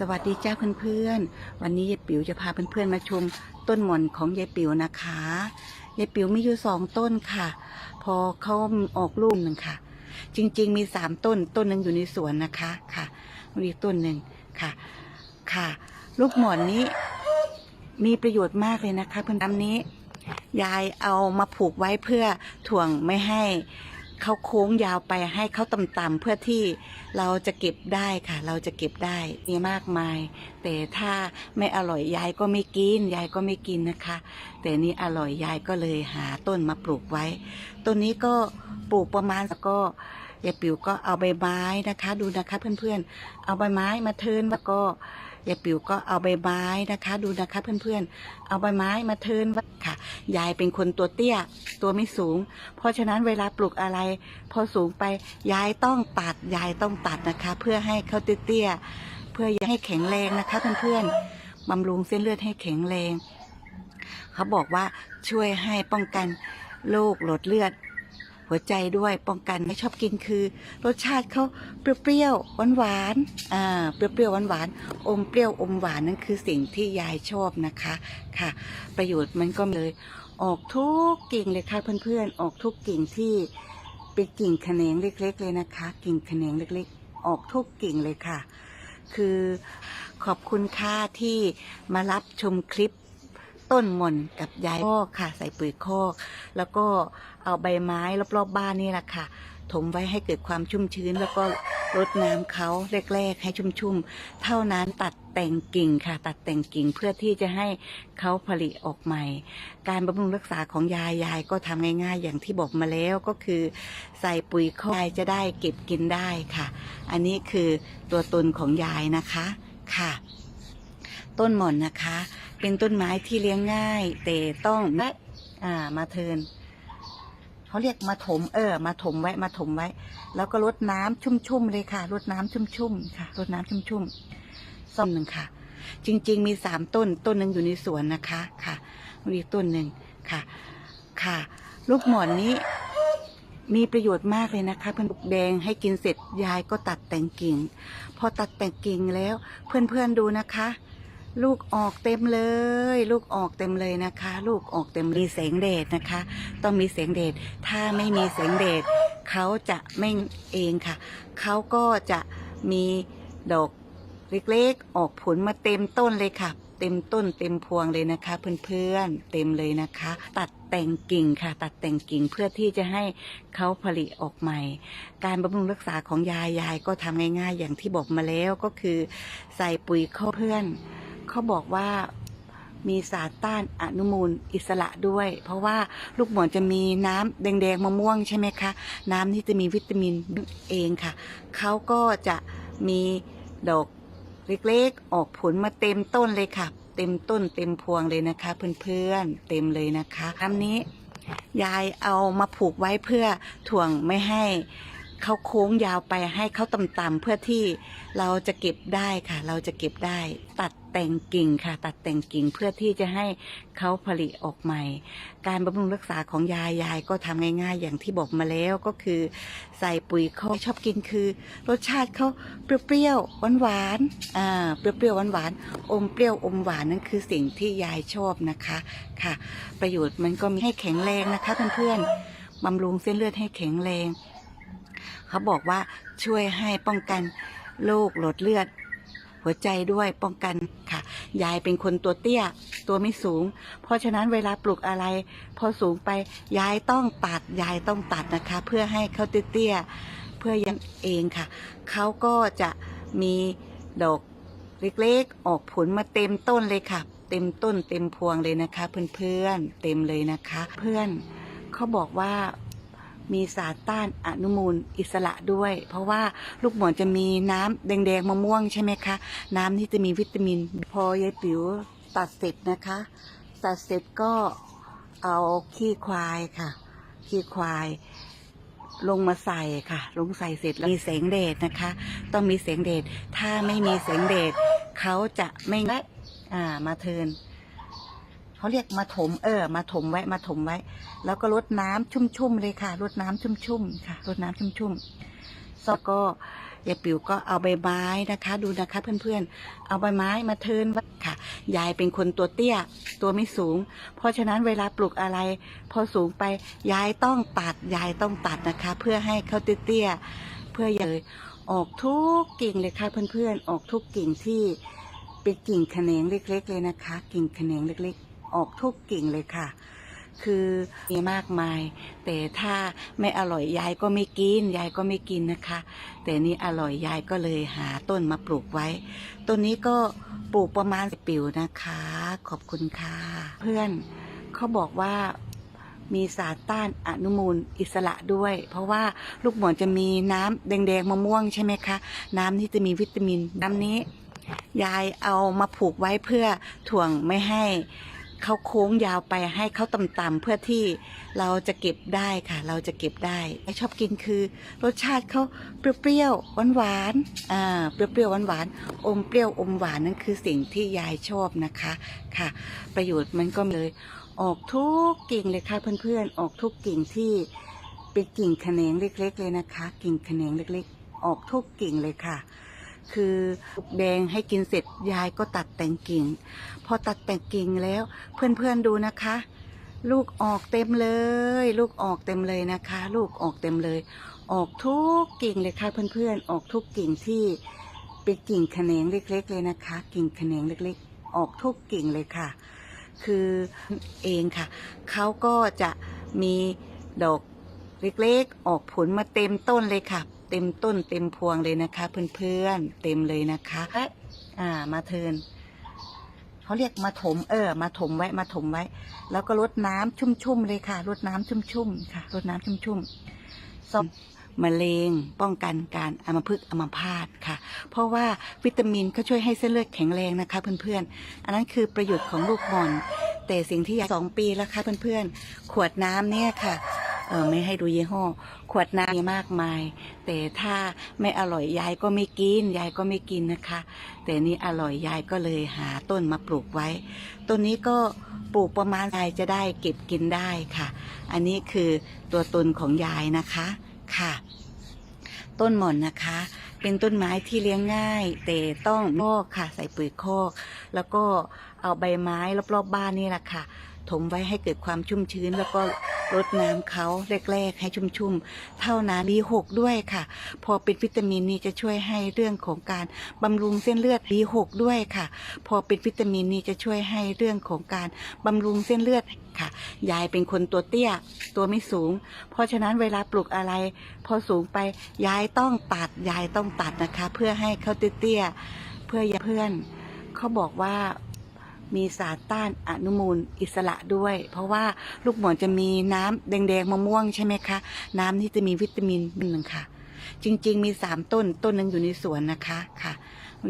สวัสดีจ้าเพื่อนๆ วันนี้ยายปิ๋วจะพาเพื่อนๆมาชมต้นหม่อนของยายปิ๋วนะคะยายปิ๋วมีอยู่สองต้นค่ะ พอเขาออกลูกหนึ่งค่ะ จริงๆมีสามต้นต้นหนึ่งอยู่ในสวนนะคะค่ะมีต้นหนึ่งค่ะ ค่ะ ลูกหม่อนนี้มีประโยชน์มากเลยนะคะ เพื่อนๆนี้ ยายเอามาผูกไว้เพื่อถ่วงไม่ให้ เขาโค้งยาวไปให้เขาต่ำๆเพื่อที่เราจะเก็บได้ค่ะ เราจะเก็บได้มีมากมาย แต่ถ้าไม่อร่อยยายก็ไม่กินยายก็ไม่กินนะคะ แต่นี่อร่อยยายก็เลยหาต้นมาปลูกไว้ต้นนี้ก็ปลูกประมาณแล้วก็ยายปิ๋วก็เอาใบไม้นะคะ ดูนะคะเพื่อนๆ เอาใบไม้มาเทินแล้วก็ ยายปิ๋วก็เอาใบไม้นะคะ ดูนะคะเพื่อนๆ เอาใบไม้มาเทิร์นค่ะ ยายเป็นคนตัวเตี้ย ตัวไม่สูง เพราะฉะนั้นเวลาปลูกอะไร พอสูงไปยายต้องตัดยายต้องตัดนะคะ เพื่อให้เขาเตี้ยๆเพื่อให้แข็งแรงนะคะเพื่อนๆบำรุงเส้นเลือดให้แข็งแรง เขาบอกว่าช่วยให้ป้องกันโรคหลอดเลือด หัวใจด้วยป้องกันไม่ชอบกินคือ รสชาติเขาเปรี้ยวๆหวานอ่าเปรี้ยวๆหวานอมเปรี้ยวอมหวานนั่นคือสิ่งที่ยายชอบนะคะค่ะ ประโยชน์มันก็เลย ออกทุกกิ่งเลยค่ะเพื่อนๆ ออกทุกกิ่งที่เป็นกิ่งแขนงเล็ก ๆ เลยนะคะ กิ่งแขนงเล็ก ๆ ออกทุกกิ่งเลยค่ะ คือขอบคุณค่าที่มารับชมคลิปต้นมนกับยายคอค่ะ ใส่ปุ๋ยคอกแล้วก็ เอาใบไม้รอบๆบ้านนี่แหละค่ะ ถมไว้ให้เกิดความชุ่มชื้น แล้วก็รดน้ำเขาแรกๆ ให้ชุ่มๆ เท่านั้นตัดแต่งกิ่งค่ะ ตัดแต่งกิ่งเพื่อที่จะให้เขาผลิออกใหม่ การบำรุงรักษาของยายยายก็ทำง่ายๆ อย่างที่บอกมาแล้วก็คือ ใส่ปุ๋ยคอยายจะได้เก็บกินได้ค่ะ อันนี้คือตัวตนของยายนะคะค่ะ ต้นหม่อนนะคะ เป็นต้นไม้ที่เลี้ยงง่าย แต่ต้องและอ่มาเทิน เขาเรียกมาถมเออ มาถมไว้มาถมไว้ แล้วก็รดน้ำชุ่มๆเลยค่ะรดน้ำชุ่มๆค่ะรดน้ำชุ่มๆส้มหนึ่งค่ะ จริง ๆ มีสามต้นต้นหนึ่งอยู่ในสวนนะคะค่ะมีต้นหนึ่งค่ะ ค่ะ ลูกหมอนนี้มีประโยชน์มากเลยนะคะเพื่อนลูกแดงให้กินเสร็จยายก็ตัดแต่งกิ่ง พอตัดแต่งกิ่งแล้วเพื่อนๆดูนะคะ ลูกออกเต็มเลย ลูกออกเต็มเลยนะคะ ลูกออกเต็มมีแสงแดดนะคะ ต้องมีแสงแดดถ้าไม่มีแสงแดดเขาจะไม่เองค่ะ เขาก็จะมีดอกเล็กๆ ออกผลมาเต็มต้นเลยค่ะ เต็มต้นเต็มพวงเลยนะคะ เพื่อนๆ เต็มเลยนะคะ ตัดแต่งกิ่งค่ะ ตัดแต่งกิ่งเพื่อที่จะให้เขาผลิออกใหม่ การบำรุงรักษาของยายยายก็ทำง่ายๆ อย่างที่บอกมาแล้วก็คือ ใส่ปุ๋ยเข้าเพื่อน เขาบอกว่ามีสารต้านอนุมูลอิสระด้วย เพราะว่าลูกหมอนจะมีน้ำแดงๆมะม่วงใช่ไหมคะ น้ำที่จะมีวิตามินเองค่ะ เขาก็จะมีดอกเล็กๆ ออกผลมาเต็มต้นเลยค่ะ เต็มต้นเต็มพวงเลยนะคะ เพื่อนๆเต็มเลยนะคะอันนี้ยายเอามาผูกไว้เพื่อถ่วงไม่ให้ เขาโค้งยาวไปให้เขาต่ำๆเพื่อที่เราจะเก็บได้ค่ะ เราจะเก็บได้ ตัดแต่งกิ่งค่ะ ตัดแต่งกิ่งเพื่อที่จะให้เขาผลิออกใหม่ การบำรุงรักษาของยายยายก็ทำง่าย ๆ อย่างที่บอกมาแล้วก็คือ ใส่ปุ๋ยเขาชอบกินคือ รสชาติเขาเปรี้ยวๆหวานๆอ่าเปรี้ยวๆหวานๆอมเปรี้ยวอมหวานนั่นคือสิ่งที่ยายชอบนะคะค่ะ ประโยชน์มันก็มีให้แข็งแรงนะคะเพื่อนๆบำรุงเส้นเลือดให้แข็งแรง เขาบอกว่าช่วยให้ป้องกันโรคหลอดเลือด หัวใจด้วยป้องกันค่ะ ยายเป็นคนตัวเตี้ย ตัวไม่สูง เพราะฉะนั้นเวลาปลูกอะไร พอสูงไปยายต้องตัดยายต้องตัดนะคะ เพื่อให้เขาเตี้ยเพื่อยังเองค่ะเขาก็จะมีดอกเล็กๆ ออกผลมาเต็มต้นเลยค่ะ เต็มต้นเต็มพวงเลยนะคะ เพื่อนๆเต็มเลยนะคะ เพื่อนเขาบอกว่า มีสารต้านอนุมูลอิสระด้วย เพราะว่าลูกหมอนจะมีน้ำแดงๆมะม่วงใช่ไหมคะ น้ำนี่จะมีวิตามิน พอยายปิ๋วตัดเสร็จนะคะ ตัดเสร็จก็เอาขี้ควายค่ะ ขี้ควายลงมาใส่ค่ะ ลงใส่เสร็จแล้วมีแสงแดดนะคะ ต้องมีแสงแดดถ้าไม่มีแสงแดดเขาจะไม่และอ่ามาเทิน เขาเรียกมาถมเออ มาถมไว้มาถมไว้ แล้วก็รดน้ำชุ่มๆเลยค่ะรดน้ำชุ่มๆค่ะรดน้ำชุ่มๆแล้วก็ยายปิ๋วก็เอาใบไม้นะคะ ดูนะคะเพื่อนๆ เอาใบไม้มาเทินไว้ค่ะ ยายเป็นคนตัวเตี้ย ตัวไม่สูง เพราะฉะนั้นเวลาปลูกอะไร พอสูงไปยายต้องตัดยายต้องตัดนะคะ เพื่อให้เขาเตี้ยๆเพื่อยายออกทุกกิ่งเลยค่ะเพื่อนๆ ออกทุกกิ่งที่เป็นกิ่งแขนงเล็ก ๆ เลยนะคะ กิ่งแขนงเล็ก ๆ ออกทุกกิ่งเลยค่ะ คือมีมากมาย แต่ถ้าไม่อร่อยยายก็ไม่กินยายก็ไม่กินนะคะ แต่นี่อร่อยยายก็เลยหาต้นมาปลูกไว้ ต้นนี้ก็ปลูกประมาณสิบปิวนะคะ ขอบคุณค่ะ เพื่อนเขาบอกว่ามีสารต้านอนุมูลอิสระด้วย เพราะว่าลูกหมอนจะมีน้ำแดงๆมะม่วงใช่ไหมคะ น้ำนี่จะมีวิตามินน้ำนี้ ยายเอามาผูกไว้เพื่อถ่วงไม่ให้ เขาโค้งยาวไปให้เขาต่ำๆเพื่อที่เราจะเก็บได้ค่ะ เราจะเก็บได้ไอชอบกินคือ รสชาติเขาเปรี้ยวๆหวานๆอ่าเปรี้ยวๆหวานๆอมเปรี้ยวอมหวานนั่นคือสิ่งที่ยายชอบนะคะค่ะ ประโยชน์มันก็เลย ออกทุกกิ่งเลยค่ะเพื่อนๆ ออกทุกกิ่งที่เป็นกิ่งแขนงเล็ก ๆ เลยนะคะ กิ่งแขนงเล็ก ๆ ออกทุกกิ่งเลยค่ะ คือลูกแดงให้กินเสร็จยายก็ตัดแต่งกิ่ง พอตัดแต่งกิ่งแล้วเพื่อนๆดูนะคะ ลูกออกเต็มเลย ลูกออกเต็มเลยนะคะ ลูกออกเต็มเลย ออกทุกกิ่งเลยค่ะเพื่อนๆ ออกทุกกิ่งที่เป็นกิ่งแขนงเล็ก ๆ เลยนะคะ กิ่งแขนงเล็กๆ ออกทุกกิ่งเลยค่ะ คือเองค่ะเขาก็จะมีดอกเล็กๆ ออกผลมาเต็มต้นเลยค่ะ เต็มต้นเต็มพวงเลยนะคะ เพื่อนๆเต็มเลยนะคะและอ่ามาเทิร์นเขาเรียกมาถม เออ มาถมไว้มาถมไว้ แล้วก็รดน้ำชุ่มๆเลยค่ะรดน้ำชุ่มๆค่ะรดน้ำชุ่มๆซ่อมมะเร็งป้องกันการอัมพฤกษ์อัมพาตค่ะ เพราะว่าวิตามินเขาช่วยให้เส้นเลือดแข็งแรงนะคะเพื่อนๆ อันนั้นคือประโยชน์ของลูกบอลแต่สิ่งที่อยากสองปีแล้วค่ะเพื่อนๆ ขวดน้ำเนี่ยค่ะเออ ไม่ให้ดูยี่ห้อ ขวดน้ำมีมากมาย แต่ถ้าไม่อร่อยยายก็ไม่กินยายก็ไม่กินนะคะ แต่นี่อร่อยยายก็เลยหาต้นมาปลูกไว้ ต้นนี้ก็ปลูกประมาณยายจะได้เก็บกินได้ค่ะ อันนี้คือตัวตนของยายนะคะค่ะ ต้นหม่อนนะคะ เป็นต้นไม้ที่เลี้ยงง่าย แต่ต้องคอกค่ะ ใส่ปุ๋ยคอกแล้วก็เอาใบไม้รอบๆบบ้านนี่แหละค่ะ ถมไว้ให้เกิดความชุ่มชื้น แล้วก็รดน้ำเขาแรก ๆ ให้ชุ่มๆ เท่านั้นบีหกด้วยค่ะ พอเป็นวิตามินนี่จะช่วยให้เรื่องของการบำรุงเส้นเลือดบีหกด้วยค่ะ พอเป็นวิตามินนี่จะช่วยให้เรื่องของการบำรุงเส้นเลือดค่ะ ยายเป็นคนตัวเตี้ยตัวไม่สูง เพราะฉะนั้นเวลาปลูกอะไร พอสูงไปยายต้องตัดยายต้องตัดนะคะ เพื่อให้เขาเตี้ยเพื่อเพื่อนเขาบอกว่า มีสารต้านอนุมูลอิสระด้วย เพราะว่าลูกหมอนจะมีน้ำแดงๆมะม่วงใช่ไหมคะ น้ำนี่จะมีวิตามินหนึ่งค่ะ จริง ๆ มีสามต้นต้นหนึ่งอยู่ในสวนนะคะค่ะ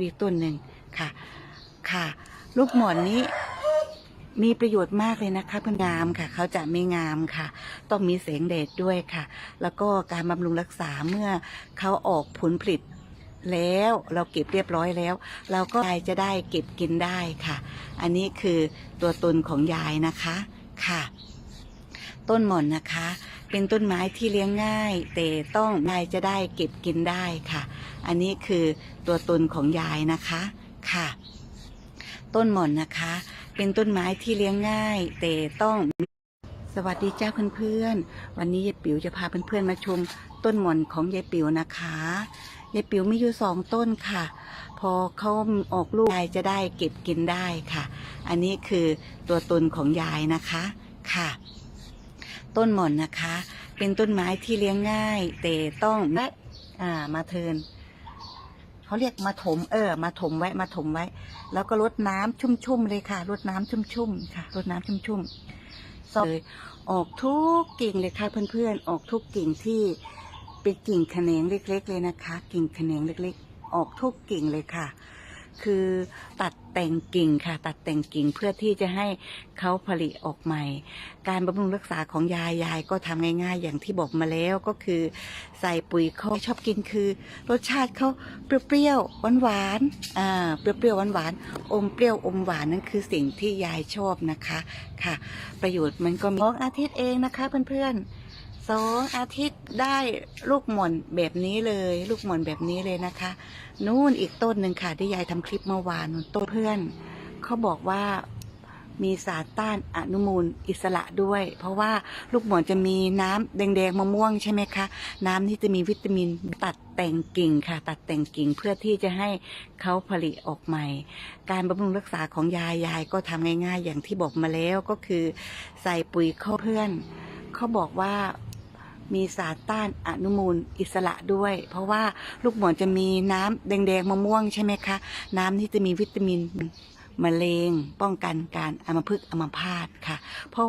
มีต้นหนึ่งค่ะ ค่ะ ลูกหมอนนี้มีประโยชน์มากเลยนะคะเพื่อนงามค่ะ เขาจะไม่งามค่ะ ต้องมีแสงแดดด้วยค่ะ แล้วก็การบำรุงรักษาเมื่อเขาออกผลผลิต แล้วเราเก็บเรียบร้อยแล้ว เราก็ยายจะได้เก็บกินได้ค่ะ อันนี้คือตัวตนของยายนะคะค่ะ ต้นหม่อนนะคะ เป็นต้นไม้ที่เลี้ยงง่าย แต่ต้องยายจะได้เก็บกินได้ค่ะ อันนี้คือตัวตนของยายนะคะค่ะ ต้นหม่อนนะคะ เป็นต้นไม้ที่เลี้ยงง่าย แต่ต้องสวัสดีเจ้าเพื่อนๆวันนี้ยายปิ๋วจะพาเพื่อนๆมาชม ต้นหม่อนของยายปิ๋วนะคะยายปิ๋วมีอยู่สองต้นค่ะ พอเขาออกลูกยายจะได้เก็บกินได้ค่ะ อันนี้คือตัวตนของยายนะคะค่ะ ต้นหม่อนนะคะ เป็นต้นไม้ที่เลี้ยงง่าย แต่ต้องและอ่ามาเทินเขาเรียกมาถมเออ มาถมไว้มาถมไว้ แล้วก็รดน้ำชุ่มๆเลยค่ะรดน้ำชุ่มๆค่ะรดน้ำชุ่มๆซอยเลยออกทุกกิ่งเลยค่ะเพื่อนๆออกทุกกิ่งที่ เป็นกิ่งแขนงเล็ก ๆ เลยนะคะ กิ่งแขนงเล็กๆ ออกทุกกิ่งเลยค่ะ คือตัดแต่งกิ่งค่ะ ตัดแต่งกิ่งเพื่อที่จะให้เขาผลิออกใหม่ การบำรุงรักษาของยายยายก็ทำง่ายๆ อย่างที่บอกมาแล้วก็คือ ใส่ปุ๋ยเขาชอบกินคือ รสชาติเขาเปรี้ยวๆหวานๆอ่าเปรี้ยวๆหวานๆอมเปรี้ยวอมหวานนั่นคือสิ่งที่ยายชอบนะคะค่ะ ประโยชน์มันก็มีของอาทิตย์เองนะคะเพื่อนๆ สองอาทิตย์ได้ลูกหม่อนแบบนี้เลย ลูกหม่อนแบบนี้เลยนะคะ นู่นอีกต้นหนึ่งค่ะที่ยายทำคลิปเมื่อวานต้นเพื่อน เขาบอกว่ามีสารต้านอนุมูลอิสระด้วย เพราะว่าลูกหม่อนจะมีน้ำแดงๆมะม่วงใช่ไหมคะ น้ำนี่จะมีวิตามินตัดแต่งกิ่งค่ะ ตัดแต่งกิ่งเพื่อที่จะให้เขาผลิออกใหม่ การบำรุงรักษาของยายยายก็ทำง่ายๆ อย่างที่บอกมาแล้วก็คือ ใส่ปุ๋ยเข้าเพื่อน เขาบอกว่า มีสารต้านอนุมูลอิสระด้วย เพราะว่าลูกหมอนจะมีน้ำแดงๆมะม่วงใช่ไหมคะ น้ำนี่จะมีวิตามินมะเร็งป้องกันการอัมพฤกษ์อัมพาตค่ะเพราะ